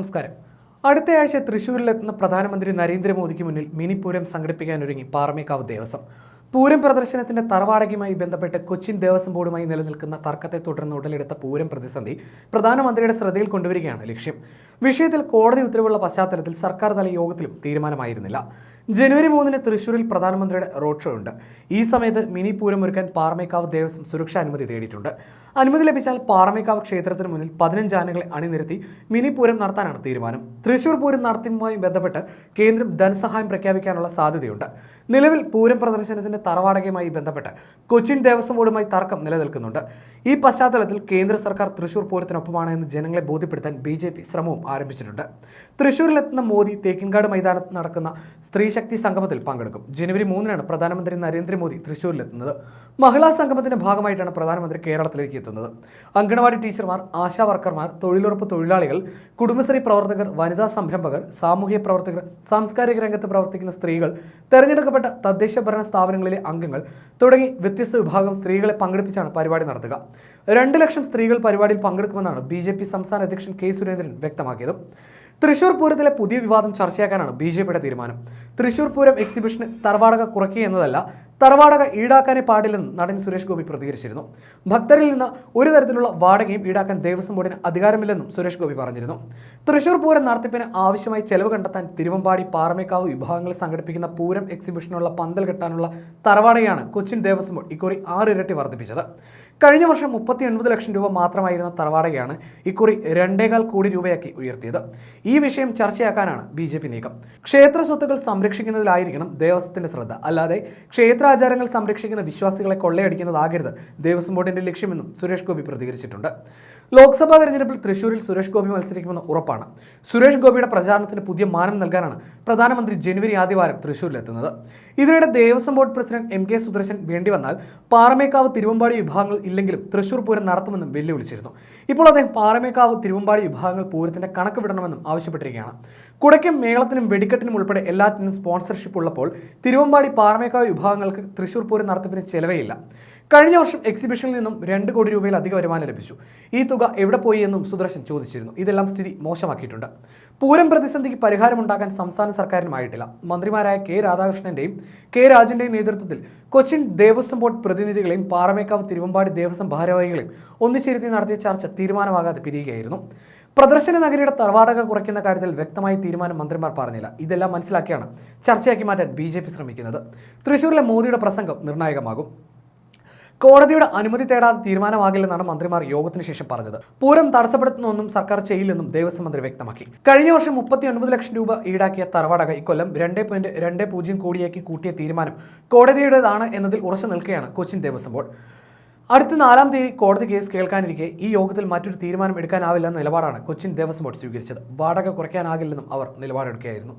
നമസ്കാരം. അടുത്തയാഴ്ച തൃശൂരിലെത്തുന്ന പ്രധാനമന്ത്രി നരേന്ദ്രമോദിക്ക് മുന്നിൽ മിനിപൂരം സംഘടിപ്പിക്കാനൊരുങ്ങി പാറമേക്കാവ് ദേവസ്വം. പൂരം പ്രദർശനത്തിന്റെ തറവാടകയുമായി ബന്ധപ്പെട്ട് കൊച്ചിൻ ദേവസ്വം ബോർഡുമായി നിലനിൽക്കുന്ന തർക്കത്തെ തുടർന്ന് ഉടലെടുത്ത പൂരം പ്രതിസന്ധി പ്രധാനമന്ത്രിയുടെ ശ്രദ്ധയിൽ കൊണ്ടുവരികയാണ് ലക്ഷ്യം. വിഷയത്തിൽ കോടതി ഉത്തരവുള്ള പശ്ചാത്തലത്തിൽ സർക്കാർ തല യോഗത്തിലും തീരുമാനമായിരുന്നില്ല. ജനുവരി മൂന്നിന് തൃശൂരിൽ പ്രധാനമന്ത്രിയുടെ റോഡ് ഷോ ഉണ്ട്. ഈ സമയത്ത് മിനി പൂരം ഒരുക്കാൻ പാറമേക്കാവ് ദേവസ്വം സുരക്ഷാ അനുമതി തേടിയിട്ടുണ്ട്. അനുമതി ലഭിച്ചാൽ പാറമേക്കാവ് ക്ഷേത്രത്തിന് മുന്നിൽ പതിനഞ്ച് ആനകളെ അണിനിരത്തി മിനി പൂരം നടത്താനാണ് തീരുമാനം. തൃശൂർ പൂരം നടത്തിയുമായി ബന്ധപ്പെട്ട് കേന്ദ്രം ധനസഹായം പ്രഖ്യാപിക്കാനുള്ള സാധ്യതയുണ്ട്. നിലവിൽ പൂരം പ്രദർശനത്തിന്റെ തറവാടകയുമായി ബന്ധപ്പെട്ട് കൊച്ചിൻ ദേവസ്വം ബോർഡുമായി തർക്കം നിലനിൽക്കുന്നുണ്ട്. ഈ പശ്ചാത്തലത്തിൽ കേന്ദ്ര സർക്കാർ തൃശൂർ പൂരത്തിനൊപ്പമാണ് എന്ന് ജനങ്ങളെ ബോധ്യപ്പെടുത്താൻ ബി ജെ പി ശ്രമവും ആരംഭിച്ചിട്ടുണ്ട്. തൃശൂരിലെത്തുന്ന മോദി തേക്കിൻകാട് മൈതാനത്ത് നടക്കുന്ന സ്ത്രീശക്തി സംഗമത്തിൽ പങ്കെടുക്കും. ജനുവരി മൂന്നിനാണ് പ്രധാനമന്ത്രി നരേന്ദ്രമോദി തൃശൂരിലെത്തുന്നത്. മഹിളാ സംഗമത്തിന്റെ ഭാഗമായിട്ടാണ് പ്രധാനമന്ത്രി കേരളത്തിലേക്ക് എത്തുന്നത്. അങ്കണവാടി ടീച്ചർമാർ ആശാ വർക്കർമാർ തൊഴിലുറപ്പ് തൊഴിലാളികൾ കുടുംബശ്രീ പ്രവർത്തകർ വനിതാ സംരംഭകർ സാമൂഹ്യ പ്രവർത്തകർ സാംസ്കാരിക രംഗത്ത് പ്രവർത്തിക്കുന്ന സ്ത്രീകൾ തെരഞ്ഞെടുക്കപ്പെട്ട തദ്ദേശ ഭരണ സ്ഥാപനങ്ങളിലെ അംഗങ്ങൾ തുടങ്ങി വ്യത്യസ്ത വിഭാഗം സ്ത്രീകളെ പങ്കെടുപ്പിച്ചാണ് പരിപാടി നടത്തുക. രണ്ട് ലക്ഷം സ്ത്രീകൾ പരിപാടിയിൽ പങ്കെടുക്കുമെന്നാണ് ബി സംസ്ഥാന അധ്യക്ഷൻ കെ സുരേന്ദ്രൻ വ്യക്തമാക്കിയത്. തൃശൂർ പൂരത്തിലെ പുതിയ വിവാദം ചർച്ചയാക്കാനാണ് ബി ജെ പിയുടെ തീരുമാനം. തൃശൂർ പൂരം എക്സിബിഷന് തറവാടക കുറയ്ക്കുക എന്നതല്ല തറവാടക ഈടാക്കാനേ പാടില്ലെന്ന് നടൻ സുരേഷ് ഗോപി പ്രതികരിച്ചിരുന്നു. ഭക്തരിൽ നിന്ന് ഒരു തരത്തിലുള്ള വാടകയും ഈടാക്കാൻ ദേവസ്വം ബോർഡിന് അധികാരമില്ലെന്നും സുരേഷ് ഗോപി പറഞ്ഞിരുന്നു. തൃശൂർ പൂരം നടത്തിപ്പിന് ആവശ്യമായി ചെലവ് കണ്ടെത്താൻ തിരുവമ്പാടി പാറമേക്കാവ് വിഭാഗങ്ങൾ സംഘടിപ്പിക്കുന്ന പൂരം എക്സിബിഷനുള്ള പന്തൽ കെട്ടാനുള്ള തറവാടകയാണ് കൊച്ചിൻ ദേവസ്വം ബോർഡ് ഇക്കുറി ആറിരട്ടി വർദ്ധിപ്പിച്ചത്. കഴിഞ്ഞ വർഷം മുപ്പത്തി ലക്ഷം രൂപ മാത്രമായിരുന്ന തറവാടകയാണ് ഇക്കുറി രണ്ടേകാൽ കോടി രൂപയാക്കി ഉയർത്തിയത്. വിഷയം ചർച്ചയാക്കാനാണ് ബി ജെ പി നീക്കം. ക്ഷേത്ര സ്വത്തുക്കൾ സംരക്ഷിക്കുന്നതിലായിരിക്കണം ദേവസ്വത്തിന്റെ ശ്രദ്ധ. അല്ലാതെ ക്ഷേത്രാചാരങ്ങൾ സംരക്ഷിക്കുന്ന വിശ്വാസികളെ കൊള്ളയടിക്കുന്നതാകരുത്. ദേവസ്വം ബോർഡിന്റെ ലക്ഷ്യമെന്നും സുരേഷ് ഗോപി പ്രതികരിച്ചിട്ടുണ്ട്. ലോക്സഭാ തെരഞ്ഞെടുപ്പിൽ തൃശൂരിൽ സുരേഷ് ഗോപി മത്സരിക്കുമെന്ന് ഉറപ്പാണ്. സുരേഷ് ഗോപിയുടെ പ്രചാരണത്തിന് പുതിയ മാനം നൽകാനാണ് പ്രധാനമന്ത്രി ജനുവരി ആദ്യവാരം തൃശൂരിലെത്തുന്നത്. ഇതിനിടെ Devaswom board president M K Sudarshan വേണ്ടി വന്നാൽ പാറമേക്കാവ് തിരുവമ്പാടി വിഭാഗങ്ങൾ ഇല്ലെങ്കിലും തൃശൂർ പൂരം നടത്തുമെന്നും വെല്ലുവിളിച്ചിരുന്നു. ഇപ്പോൾ അദ്ദേഹം പാറമേക്കാവ് തിരുവമ്പാടി വിഭാഗങ്ങൾ പൂരത്തിന്റെ കണക്ക് വിടണമെന്നും ആവശ്യപ്പെട്ടിരിക്കുകയാണ്. കുടയ്ക്കും മേളത്തിനും വെടിക്കെട്ടിനും ഉൾപ്പെടെ എല്ലാത്തിനും സ്പോൺസർഷിപ്പ് ഉള്ളപ്പോൾ തിരുവമ്പാടി പാറമേക്കാവ് വിഭാഗങ്ങൾക്ക് തൃശൂർ പൂരം നടത്തിപ്പിന് ചെലവേയില്ല കഴിഞ്ഞ വർഷം എക്സിബിഷനിൽ നിന്നും രണ്ട് കോടി രൂപയിലധികം വരുമാനം ലഭിച്ചു. ഈ തുക എവിടെ പോയി എന്നും സുദർശൻ ചോദിച്ചിരുന്നു. ഇതെല്ലാം സ്ഥിതി മോശമാക്കിയിട്ടുണ്ട്. പൂരം പ്രതിസന്ധിക്ക് പരിഹാരമുണ്ടാക്കാൻ സംസ്ഥാന സർക്കാരിനുമായിട്ടില്ല. മന്ത്രിമാരായ കെ രാധാകൃഷ്ണന്റെയും കെ രാജന്റെയും നേതൃത്വത്തിൽ കൊച്ചിൻ ദേവസ്വം ബോർഡ് പ്രതിനിധികളെയും പാറമേക്കാവ് തിരുവമ്പാടി ദേവസ്വം ഭാരവാഹികളെയും ഒന്നിച്ചിരുത്തി നടത്തിയ ചർച്ച തീരുമാനമാകാതെ പിരിയുകയായിരുന്നു. പ്രദർശന നഗരിയുടെ തറവാടക കുറയ്ക്കുന്ന കാര്യത്തിൽ വ്യക്തമായി തീരുമാനം മന്ത്രിമാർ പറഞ്ഞില്ല. ഇതെല്ലാം മനസ്സിലാക്കിയാണ് ചർച്ചയാക്കി മാറ്റാൻ ബി ശ്രമിക്കുന്നത്. തൃശൂരിലെ മോദിയുടെ പ്രസംഗം നിർണായകമാകും. കോടതിയുടെ അനുമതി തേടാതെ തീരുമാനമാകില്ലെന്നാണ് മന്ത്രിമാർ യോഗത്തിന് ശേഷം പറഞ്ഞത്. പൂരം തടസ്സപ്പെടുത്തുന്നൊന്നും സർക്കാർ ചെയ്യില്ലെന്നും ദേവസ്വം മന്ത്രി വ്യക്തമാക്കി. കഴിഞ്ഞ വർഷം മുപ്പത്തി ഒൻപത് ലക്ഷം രൂപ ഈടാക്കിയ തറവാടക ഇക്കൊല്ലം രണ്ട് പോയിന്റ് രണ്ട് പൂജ്യം കോടിയാക്കി കൂട്ടിയ തീരുമാനം കോടതിയുടേതാണ് എന്നതിൽ ഉറച്ചു നിൽക്കുകയാണ് കൊച്ചിൻ ദേവസ്വം ബോർഡ്. അടുത്ത നാലാം തീയതി കോടതി കേസ് കേൾക്കാനിരിക്കെ ഈ യോഗത്തിൽ മറ്റൊരു തീരുമാനം എടുക്കാനാവില്ലെന്ന നിലപാടാണ് കൊച്ചിൻ ദേവസ്വം ബോർഡ് സ്വീകരിച്ചത്. വാടക കുറയ്ക്കാനാകില്ലെന്നും അവർ നിലപാടെടുക്കുകയായിരുന്നു.